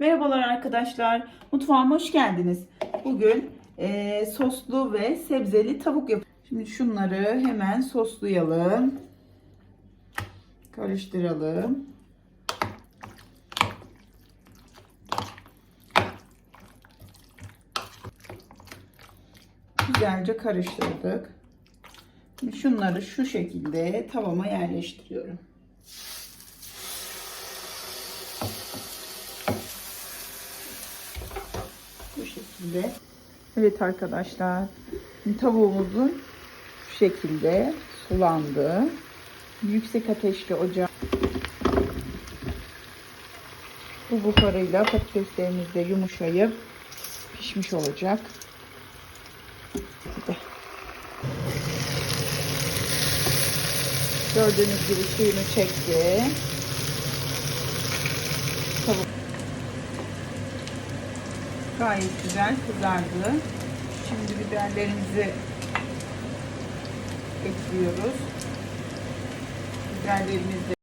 Merhabalar arkadaşlar. Mutfağıma hoş geldiniz. Bugün eee, soslu ve sebzeli tavuk yap. Şimdi şunları hemen soslayalım. Karıştıralım. Güzelce karıştırdık. Şimdi şunları şu şekilde tavama yerleştiriyorum. Şekilde. Evet arkadaşlar. Tavuğumuzun şu şekilde sulandı. Yüksek ateşli ocağa bu buharıyla patateslerimiz de yumuşayıp pişmiş olacak. Hadi. Gördüğünüz gibi suyunu çekti. Tavuk gayet güzel kızardı. Şimdi biberlerimizi ekliyoruz. Biberlerimiz de